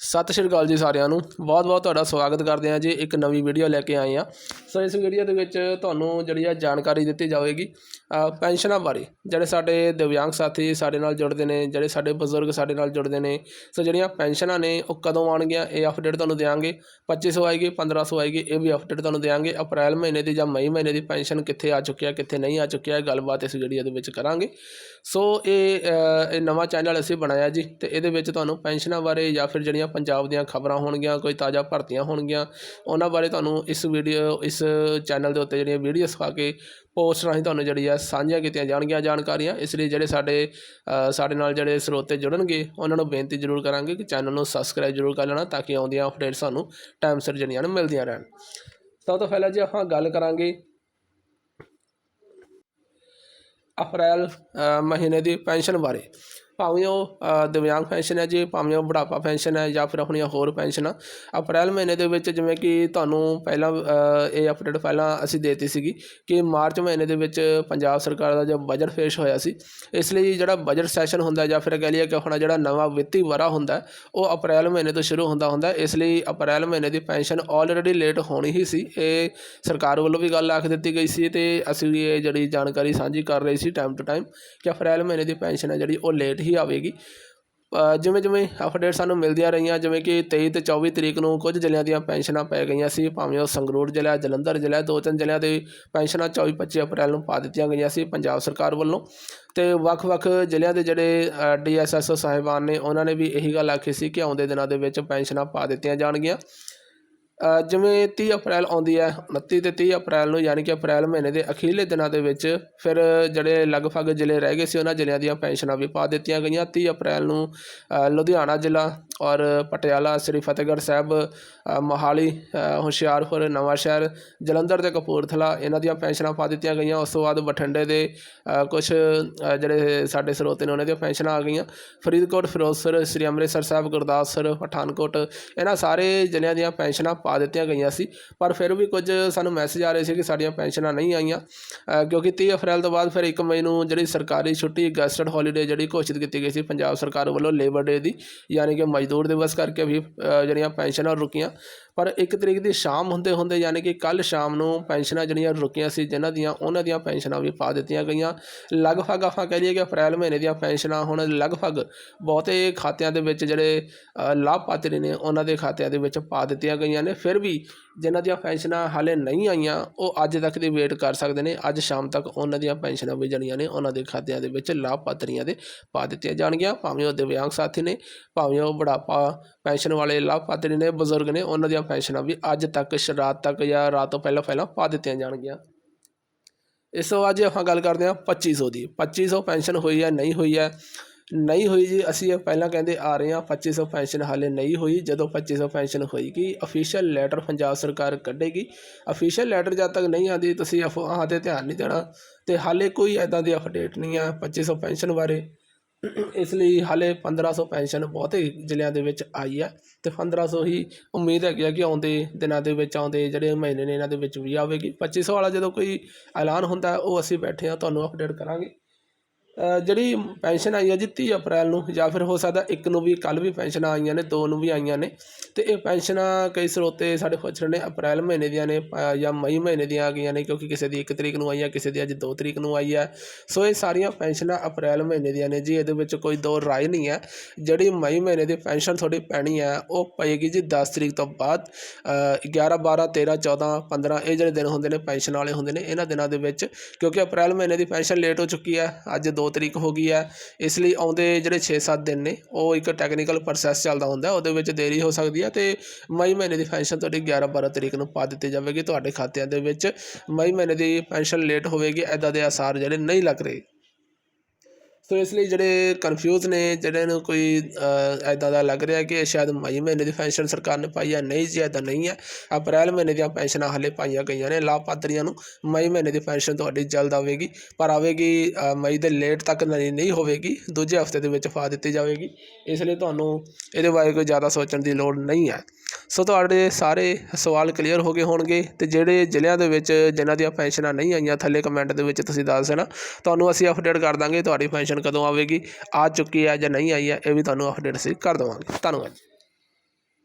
ਸਤਿ ਸ਼੍ਰੀ ਅਕਾਲ ਜੀ ਸਾਰਿਆਂ ਨੂੰ। ਬਹੁਤ ਬਹੁਤ ਤੁਹਾਡਾ ਸਵਾਗਤ ਕਰਦੇ ਹਾਂ ਜੀ, ਇੱਕ ਨਵੀਂ ਵੀਡੀਓ ਲੈ ਕੇ ਆਏ ਹਾਂ। ਸੋ ਇਸ ਵੀਡੀਓ ਦੇ ਵਿੱਚ ਤੁਹਾਨੂੰ ਜਿਹੜੀ ਆ ਜਾਣਕਾਰੀ ਦਿੱਤੀ ਜਾਵੇਗੀ ਪੈਨਸ਼ਨਾਂ ਬਾਰੇ। ਜਿਹੜੇ ਸਾਡੇ ਦਿਵਿਆਂਗ ਸਾਥੀ ਸਾਡੇ ਨਾਲ ਜੁੜਦੇ ਨੇ, ਜਿਹੜੇ ਸਾਡੇ ਬਜ਼ੁਰਗ ਸਾਡੇ ਨਾਲ ਜੁੜਦੇ ਨੇ, ਸੋ ਜਿਹੜੀਆਂ ਪੈਨਸ਼ਨਾਂ ਨੇ, ਉਹ ਕਦੋਂ ਆਉਣਗੀਆਂ, ਇਹ ਅਪਡੇਟ ਤੁਹਾਨੂੰ ਦਿਆਂਗੇ। 2500 ਆਏਗੀ 1500 ਆਏਗੀ, ਇਹ ਵੀ ਅਪਡੇਟ ਤੁਹਾਨੂੰ ਦਿਆਂਗੇ। ਅਪ੍ਰੈਲ ਮਹੀਨੇ ਦੀ ਜਾਂ ਮਈ ਮਹੀਨੇ ਦੀ ਪੈਨਸ਼ਨ ਕਿੱਥੇ ਆ ਚੁੱਕੀ ਹੈ ਕਿੱਥੇ ਨਹੀਂ ਆ ਚੁੱਕੀ ਹੈ ਗੱਲਬਾਤ ਇਸ ਵੀਡੀਓ ਦੇ ਵਿੱਚ ਕਰਾਂਗੇ। ਸੋ ਇਹ ਇਹ ਨਵਾਂ ਚੈਨਲ ਅਸੀਂ ਬਣਾਇਆ ਜੀ ਤੇ ਇਹਦੇ ਵਿੱਚ ਤੁਹਾਨੂੰ ਪੈਨਸ਼ਨਾਂ ਬਾਰੇ ਜਾਂ ਫਿਰ ਜਿਹੜੀਆਂ ਪੰਜਾਬ ਦੀਆਂ ਖਬਰਾਂ ਹੋਣਗੀਆਂ, ਕੋਈ ਤਾਜ਼ਾ ਭਰਤੀਆਂ ਹੋਣਗੀਆਂ, ਉਹਨਾਂ ਬਾਰੇ ਤੁਹਾਨੂੰ ਇਸ ਵੀਡੀਓ ਇਸ ਚੈਨਲ ਦੇ ਉੱਤੇ ਜਿਹੜੀਆਂ ਵੀਡੀਓਸ ਪਾ ਕੇ ਪੋਸਟ ਰਾਹੀਂ ਤੁਹਾਨੂੰ ਜਿਹੜੀ ਆ ਸਾਂਝੀਆਂ ਕੀਤੀਆਂ ਜਾਣਗੀਆਂ ਜਾਣਕਾਰੀਆਂ, ਇਸ ਲਈ ਜਿਹੜੇ ਸਾਡੇ ਸਾਡੇ ਨਾਲ ਜਿਹੜੇ ਸਰੋਤੇ ਜੁੜਨਗੇ, ਉਹਨਾਂ ਨੂੰ ਬੇਨਤੀ ਜ਼ਰੂਰ ਕਰਾਂਗੇ ਕਿ ਚੈਨਲ ਨੂੰ ਸਬਸਕ੍ਰਾਈਬ ਜ਼ਰੂਰ ਕਰ ਲੈਣਾ ਤਾਂ ਕਿ ਆਉਂਦੀਆਂ ਅਪਡੇਟਸ ਸਾਨੂੰ ਟਾਈਮ ਸਿਰ ਜਿਹੜੀਆਂ ਮਿਲਦੀਆਂ ਰਹਿਣ। ਸਭ ਤੋਂ ਪਹਿਲਾਂ ਜੀ ਆਪਾਂ ਗੱਲ ਕਰਾਂਗੇ ਅਪ੍ਰੈਲ ਮਹੀਨੇ ਦੀ ਪੈਨਸ਼ਨ ਬਾਰੇ। ਭਾਵੇਂ ਉਹ ਦਿਵਿਆਂਗ ਪੈਨਸ਼ਨ ਹੈ ਜੀ, ਭਾਵੇਂ ਉਹ ਬੁਢਾਪਾ ਪੈਨਸ਼ਨ ਹੈ ਜਾਂ ਫਿਰ ਆਪਣੀਆਂ ਹੋਰ ਪੈਨਸ਼ਨਾਂ। ਅਪ੍ਰੈਲ ਮਹੀਨੇ ਦੇ ਵਿੱਚ ਜਿਵੇਂ ਕਿ ਤੁਹਾਨੂੰ ਪਹਿਲਾਂ ਇਹ ਅਪਡੇਟ ਪਹਿਲਾਂ ਅਸੀਂ ਦੇਤੀ ਸੀਗੀ ਕਿ ਮਾਰਚ ਮਹੀਨੇ ਦੇ ਵਿੱਚ ਪੰਜਾਬ ਸਰਕਾਰ ਦਾ ਜੋ ਬਜਟ ਪੇਸ਼ ਹੋਇਆ ਸੀ, ਇਸ ਲਈ ਜਿਹੜਾ ਬਜਟ ਸੈਸ਼ਨ ਹੁੰਦਾ ਜਾਂ ਫਿਰ ਕਹਿ ਲਈਏ ਕਿ ਆਪਣਾ ਜਿਹੜਾ ਨਵਾਂ ਵਿੱਤੀ ਵਰਾ ਹੁੰਦਾ, ਉਹ ਅਪ੍ਰੈਲ ਮਹੀਨੇ ਤੋਂ ਸ਼ੁਰੂ ਹੁੰਦਾ ਹੁੰਦਾ। ਇਸ ਲਈ ਅਪ੍ਰੈਲ ਮਹੀਨੇ ਦੀ ਪੈਨਸ਼ਨ ਆਲਰੇਡੀ ਲੇਟ ਹੋਣੀ ਹੀ ਸੀ। ਇਹ ਸਰਕਾਰ ਵੱਲੋਂ ਵੀ ਗੱਲ ਆਖ ਦਿੱਤੀ ਗਈ ਸੀ ਤੇ ਅਸੀਂ ਵੀ ਇਹ ਜਿਹੜੀ ਜਾਣਕਾਰੀ ਸਾਂਝੀ ਕਰ ਰਹੇ ਸੀ ਟਾਈਮ ਟੂ ਟਾਈਮ ਕਿ ਅਪ੍ਰੈਲ ਮਹੀਨੇ ਦੀ ਪੈਨਸ਼ਨ ਹੈ ਜਿਹੜੀ ਉਹ ਲੇਟ ਹੀ ਆਵੇਗੀ। ਜਿਵੇਂ ਜਿਵੇਂ ਅਪਡੇਟ ਸਾਨੂੰ ਮਿਲਦੀਆਂ ਰਹੀਆਂ, ਜਿਵੇਂ ਕਿ 23 ਤੇ 24 ਤਰੀਕ ਨੂੰ ਕੁਝ ਜ਼ਿਲ੍ਹਿਆਂ ਦੀਆਂ ਪੈਨਸ਼ਨਾਂ ਪੈ ਗਈਆਂ ਸੀ, ਭਾਵੇਂ ਉਹ ਸੰਗਰੂਰ ਜ਼ਿਲ੍ਹਾ, ਜਲੰਧਰ ਜ਼ਿਲ੍ਹਾ, ਦੋ ਤਿੰਨ ਜ਼ਿਲ੍ਹਿਆਂ ਦੇ ਪੈਨਸ਼ਨਾਂ 24 25 ਅਪ੍ਰੈਲ ਨੂੰ ਪਾ ਦਿੱਤੀਆਂ ਗਈਆਂ ਸੀ ਪੰਜਾਬ ਸਰਕਾਰ ਵੱਲੋਂ। ਤੇ ਵੱਖ-ਵੱਖ ਜ਼ਿਲ੍ਹਿਆਂ ਦੇ ਜਿਹੜੇ ਡੀਐਸਐਸਓ ਸਾਹਿਬਾਨ ਨੇ, ਉਹਨਾਂ ਨੇ ਵੀ ਇਹੀ ਗੱਲ ਆਖੀ ਸੀ ਕਿ ਆਉਂਦੇ ਦਿਨਾਂ ਦੇ ਵਿੱਚ ਪੈਨਸ਼ਨਾਂ ਪਾ ਦਿੱਤੀਆਂ ਜਾਣਗੀਆਂ। ਜਿਵੇਂ ਤੀਹ ਅਪ੍ਰੈਲ ਆਉਂਦੀ ਹੈ, ਉਨੱਤੀ ਅਤੇ ਤੀਹ ਅਪ੍ਰੈਲ ਨੂੰ ਯਾਨੀ ਕਿ ਅਪ੍ਰੈਲ ਮਹੀਨੇ ਦੇ ਅਖੀਰਲੇ ਦਿਨਾਂ ਦੇ ਵਿੱਚ ਫਿਰ ਜਿਹੜੇ ਲਗਭਗ ਜ਼ਿਲ੍ਹੇ ਰਹਿ ਗਏ ਸੀ, ਉਹਨਾਂ ਜ਼ਿਲ੍ਹਿਆਂ ਦੀਆਂ ਪੈਨਸ਼ਨਾਂ ਵੀ ਪਾ ਦਿੱਤੀਆਂ ਗਈਆਂ। ਤੀਹ ਅਪ੍ਰੈਲ ਨੂੰ ਲੁਧਿਆਣਾ ਜ਼ਿਲ੍ਹਾ ਔਰ ਪਟਿਆਲਾ ਸ੍ਰੀ ਫਤਿਹਗੜ੍ਹ ਸਾਹਿਬ ਮੋਹਾਲੀ ਅ, ਹੁਸ਼ਿਆਰਪੁਰ ਨਵਾਂਸ਼ਹਿਰ ਜਲੰਧਰ ਤੇ ਕਪੂਰਥਲਾ ਇਹਨਾਂ ਦੀਆਂ ਪੈਨਸ਼ਨਾਂ ਪਾ ਦਿੱਤੀਆਂ ਗਈਆਂ। ਉਸ ਤੋਂ ਬਾਅਦ ਬਠਿੰਡੇ ਦੇ ਕੁਝ ਜਿਹੜੇ ਸਾਡੇ ਸਰੋਤੇ ਨੇ ਉਹਨਾਂ ਦੀਆਂ ਪੈਨਸ਼ਨਾਂ ਆ ਗਈਆਂ। ਫਰੀਦਕੋਟ ਫਿਰੋਜ਼ਪੁਰ ਸ੍ਰੀ ਅੰਮ੍ਰਿਤਸਰ ਸਾਹਿਬ ਗੁਰਦਾਸਪੁਰ ਪਠਾਨਕੋਟ ਇਹਨਾਂ ਸਾਰੇ ਜ਼ਿਲ੍ਹਿਆਂ ਦੀਆਂ ਪੈਨਸ਼ਨਾਂ ਪਾ ਦਿੱਤੀਆਂ ਗਈਆਂ ਸੀ। ਪਰ ਫਿਰ ਵੀ ਕੁਝ ਸਾਨੂੰ ਮੈਸੇਜ ਆ ਰਹੇ ਸੀ ਕਿ ਸਾਡੀਆਂ ਪੈਨਸ਼ਨਾਂ ਨਹੀਂ ਆਈਆਂ। ਕਿਉਂਕਿ 30 ਅਪ੍ਰੈਲ ਤੋਂ ਬਾਅਦ ਫਿਰ 1 ਮਈ ਨੂੰ ਜਿਹੜੀ ਸਰਕਾਰੀ ਛੁੱਟੀ ਗੈਸਟਡ ਹੌਲੀਡੇ ਜਿਹੜੀ ਘੋਸ਼ਿਤ ਕੀਤੀ ਗਈ ਸੀ ਪੰਜਾਬ ਸਰਕਾਰ ਵੱਲੋਂ ਲੇਬਰ ਡੇ ਦੀ ਯਾਨੀ ਕਿ ਮਜ਼ਦੂਰ ਦਿਵਸ ਕਰਕੇ ਵੀ ਜਿਹੜੀਆਂ ਪੈਨਸ਼ਨਾਂ ਰੁਕੀਆਂ ਪਰ ਇੱਕ ਤਰੀਕ ਦੀ ਸ਼ਾਮ ਹੁੰਦੇ ਹੁੰਦੇ ਯਾਨੀ ਕਿ ਕੱਲ ਸ਼ਾਮ ਨੂੰ ਪੈਨਸ਼ਨਾਂ ਜਿਹੜੀਆਂ ਰੁਕੀਆਂ ਸੀ, ਜਿਨ੍ਹਾਂ ਦੀਆਂ, ਉਹਨਾਂ ਦੀਆਂ ਪੈਨਸ਼ਨਾਂ ਵੀ ਪਾ ਦਿੱਤੀਆਂ ਗਈਆਂ। ਲਗਭਗ ਆਪਾਂ ਕਹਿ ਲਈਏ ਕਿ ਅਪ੍ਰੈਲ ਮਹੀਨੇ ਦੀਆਂ ਪੈਨਸ਼ਨਾਂ ਹੁਣ ਲਗਭਗ ਬਹੁਤੇ ਖਾਤਿਆਂ ਦੇ ਵਿੱਚ ਜਿਹੜੇ ਲਾਭਪਾਤਰੀ ਨੇ, ਉਹਨਾਂ ਦੇ ਖਾਤਿਆਂ ਦੇ ਵਿੱਚ ਪਾ ਦਿੱਤੀਆਂ ਗਈਆਂ ਨੇ। ਫਿਰ ਵੀ ਜਿਨ੍ਹਾਂ ਦੀਆਂ ਪੈਨਸ਼ਨਾਂ ਹਾਲੇ ਨਹੀਂ ਆਈਆਂ, ਉਹ ਅੱਜ ਤੱਕ ਦੀ ਵੇਟ ਕਰ ਸਕਦੇ ਨੇ। ਅੱਜ ਸ਼ਾਮ ਤੱਕ ਉਹਨਾਂ ਦੀਆਂ ਪੈਨਸ਼ਨਾਂ ਵੀ ਜਿਹੜੀਆਂ ਨੇ, ਉਹਨਾਂ ਦੇ ਖਾਤਿਆਂ ਦੇ ਵਿੱਚ ਲਾਭਪਾਤਰੀਆਂ ਦੇ ਪਾ ਦਿੱਤੀਆਂ ਜਾਣਗੀਆਂ। ਭਾਵੇਂ ਉਹ ਦਿਵਿਆਂਗ ਸਾਥੀ ਨੇ, ਭਾਵੇਂ ਉਹ ਬੁਢਾਪਾ ਪੈਨਸ਼ਨ ਵਾਲੇ ਲਾਭਪਾਤਰੀ ਨੇ, ਬਜ਼ੁਰਗ ਨੇ, ਉਹਨਾਂ ਦੀਆਂ ਪੈਨਸ਼ਨਾਂ ਵੀ ਅੱਜ ਤੱਕ, ਸ਼ ਰਾਤ ਤੱਕ ਜਾਂ ਰਾਤ ਤੋਂ ਪਹਿਲਾਂ ਪਹਿਲਾਂ ਪਾ ਦਿੱਤੀਆਂ ਜਾਣਗੀਆਂ। ਇਸ ਤੋਂ ਬਾਅਦ ਜੇ ਆਪਾਂ ਗੱਲ ਕਰਦੇ ਹਾਂ 2500 ਦੀ 2500 ਪੈਨਸ਼ਨ ਹੋਈ ਹੈ, ਨਹੀਂ ਹੋਈ ਹੈ? ਨਹੀਂ ਹੋਈ ਜੀ, ਅਸੀਂ ਇਹ ਪਹਿਲਾਂ ਕਹਿੰਦੇ ਆ ਰਹੇ ਹਾਂ 2500 ਪੈਨਸ਼ਨ ਹਾਲੇ ਨਹੀਂ ਹੋਈ, ਜਦੋਂ 2500 ਪੈਨਸ਼ਨ ਹੋਏਗੀ ਅਫੀਸ਼ੀਅਲ ਲੈਟਰ ਪੰਜਾਬ ਸਰਕਾਰ ਕੱਢੇਗੀ। ਅਫੀਸ਼ੀਅਲ ਲੈਟਰ ਜਦ ਤੱਕ ਨਹੀਂ ਆਉਂਦੀ, ਤੁਸੀਂ ਅਫਵਾਹਾਂ 'ਤੇ ਧਿਆਨ ਨਹੀਂ ਦੇਣਾ। ਤੇ ਹਾਲੇ ਕੋਈ ਐਦਾਂ ਦੀ ਅਪਡੇਟ ਨਹੀਂ ਆ 2500 ਪੈਨਸ਼ਨ ਬਾਰੇ। ਇਸ ਲਈ ਹਾਲੇ 1500 ਪੈਨਸ਼ਨ ਬਹੁਤੇ ਜ਼ਿਲ੍ਹਿਆਂ ਦੇ ਵਿੱਚ ਆਈ ਹੈ ਤੇ 1500 ਹੀ ਉਮੀਦ ਹੈਗੀ ਆ ਕਿ ਆਉਂਦੇ ਦਿਨਾਂ ਦੇ ਵਿੱਚ, ਆਉਂਦੇ ਜਿਹੜੇ ਮਹੀਨੇ ਨੇ ਇਹਨਾਂ ਦੇ ਵਿੱਚ ਵੀ ਆਵੇਗੀ। 2500 ਵਾਲਾ ਜਦੋਂ ਕੋਈ ਐਲਾਨ ਹੁੰਦਾ, ਉਹ ਅਸੀਂ ਬੈਠੇ ਆ ਤੁਹਾਨੂੰ ਅਪਡੇਟ ਕਰਾਂਗੇ। ਜਿਹੜੀ ਪੈਨਸ਼ਨ ਆਈ ਹੈ ਜੀ 30 ਅਪ੍ਰੈਲ ਨੂੰ ਜਾਂ ਫਿਰ ਹੋ ਸਕਦਾ ਇੱਕ ਨੂੰ ਵੀ ਕੱਲ ਵੀ ਪੈਨਸ਼ਨਾਂ ਆਈਆਂ ਨੇ ਦੋ ਨੂੰ ਵੀ ਆਈਆਂ ਨੇ ਤੇ ਇਹ ਪੈਨਸ਼ਨਾਂ ਕਈ ਸਰੋਤੇ ਸਾਡੇ ਪੁੱਛ ਰਹੇ ਨੇ ਅਪ੍ਰੈਲ ਮਹੀਨੇ ਦੀਆਂ ਨੇ ਜਾਂ ਮਈ ਮਹੀਨੇ ਦੀਆਂ ਆ ਗਈਆਂ ਨੇ ਕਿਉਂਕਿ ਕਿਸੇ ਦੀ 1 ਤਰੀਕ ਨੂੰ ਆਈ ਹੈ ਕਿਸੇ ਦੀ ਅੱਜ 2 ਤਰੀਕ ਨੂੰ ਆਈ ਹੈ ਸੋ ਇਹ ਸਾਰੀਆਂ ਪੈਨਸ਼ਨਾਂ ਅਪ੍ਰੈਲ ਮਹੀਨੇ ਦੀਆਂ ਨੇ ਜੀ ਇਹਦੇ ਵਿੱਚ ਕੋਈ ਦੋ ਰਾਏ ਨਹੀਂ ਹੈ ਜਿਹੜੀ ਮਈ ਮਹੀਨੇ ਦੀ ਪੈਨਸ਼ਨ ਤੁਹਾਡੀ ਪੈਣੀ ਹੈ ਉਹ ਪਏਗੀ ਜੀ 10 ਤਰੀਕ ਤੋਂ ਬਾਅਦ ਅ, 11 12 13 14 15 ਇਹ ਜਿਹੜੇ ਦਿਨ ਹੁੰਦੇ ਨੇ ਪੈਨਸ਼ਨ ਵਾਲੇ ਹੁੰਦੇ ਨੇ ਇਹਨਾਂ ਦਿਨਾਂ ਦੇ ਵਿੱਚ ਕਿਉਂਕਿ ਅਪ੍ਰੈਲ ਮਹੀਨੇ ਦੀ ਪੈਨਸ਼ਨ ਲੇਟ ਹੋ ਚੁੱਕੀ ਹੈ ਅੱਜ 2 ਤਰੀਕ ਹੋ ਗਈ ਹੈ। ਇਸ ਲਈ ਆਉਂਦੇ ਜਿਹੜੇ 6-7 ਦਿਨ ਨੇ, ਉਹ ਇੱਕ ਟੈਕਨੀਕਲ ਪ੍ਰੋਸੈਸ ਚੱਲਦਾ ਹੁੰਦਾ ਉਹਦੇ ਵਿੱਚ ਦੇਰੀ ਹੋ ਸਕਦੀ ਹੈ ਤੇ ਮਈ ਮਹੀਨੇ ਦੀ ਪੈਨਸ਼ਨ ਤੁਹਾਡੀ 11-12 ਤਰੀਕ ਨੂੰ ਪਾ ਦਿੱਤੀ ਜਾਵੇਗੀ। ਤੁਹਾਡੇ ਖਾਤਿਆਂ ਦੇ ਵਿੱਚ ਮਈ ਮਹੀਨੇ ਦੀ ਪੈਨਸ਼ਨ ਲੇਟ ਹੋਵੇਗੀ ਐਦਾਂ ਦੇ ਆਸਾਰ ਜਿਹੜੇ ਨਹੀਂ ਲੱਗ ਰਹੇ। ਸੋ ਇਸ ਲਈ ਜਿਹੜੇ ਕਨਫਿਊਜ਼ ਨੇ, ਜਿਹੜੇ ਨੂੰ ਕੋਈ ਐਦਾਂ ਦਾ ਲੱਗ ਰਿਹਾ ਕਿ ਸ਼ਾਇਦ ਮਈ ਮਹੀਨੇ ਦੀ ਪੈਨਸ਼ਨ ਸਰਕਾਰ ਨੇ ਪਾਈ ਹੈ ਨਹੀਂ ਜੀ ਐਦਾਂ ਨਹੀਂ ਹੈ ਅਪ੍ਰੈਲ ਮਹੀਨੇ ਦੀਆਂ ਪੈਨਸ਼ਨਾਂ ਹਾਲੇ ਪਾਈਆਂ ਗਈਆਂ ਨੇ, ਲਾਭਪਾਤਰੀਆਂ ਨੂੰ ਮਈ ਮਹੀਨੇ ਦੀ ਪੈਨਸ਼ਨ ਤੁਹਾਡੀ ਜਲਦ ਆਵੇਗੀ, ਪਰ ਆਵੇਗੀ ਮਈ ਦੇ ਲੇਟ ਤੱਕ ਨਹੀਂ ਹੋਵੇਗੀ, ਦੂਜੇ ਹਫ਼ਤੇ ਦੇ ਵਿੱਚ ਫਾ ਦਿੱਤੀ ਜਾਵੇਗੀ। ਇਸ ਲਈ ਤੁਹਾਨੂੰ ਇਹਦੇ ਬਾਰੇ ਕੋਈ ਜ਼ਿਆਦਾ ਸੋਚਣ ਦੀ ਲੋੜ ਨਹੀਂ ਹੈ। ਸੋ ਤੁਹਾਡੇ ਸਾਰੇ ਸਵਾਲ ਕਲੀਅਰ ਹੋ ਗਏ ਹੋਣਗੇ ਤੇ ਜਿਹੜੇ ਜ਼ਿਲ੍ਹਿਆਂ ਦੇ ਵਿੱਚ ਜਿਨ੍ਹਾਂ ਦੀਆਂ ਪੈਨਸ਼ਨਾਂ ਨਹੀਂ ਆਈਆਂ ਥੱਲੇ ਕਮੈਂਟ ਦੇ ਵਿੱਚ ਤੁਸੀਂ ਦੱਸ ਦੇਣਾ। ਤੁਹਾਨੂੰ ਅਸੀਂ ਅਪਡੇਟ ਕਰ ਦਾਂਗੇ ਤੁਹਾਡੀ ਪੈਨਸ਼ਨ ਕਦੋਂ ਆਵੇਗੀ, ਆ ਚੁੱਕੀ ਹੈ ਜਾਂ ਨਹੀਂ ਆਈ ਹੈ ਇਹ ਵੀ ਤੁਹਾਨੂੰ ਅਪਡੇਟ ਅਸੀਂ ਕਰ ਦੇਵਾਂਗੇ। ਧੰਨਵਾਦ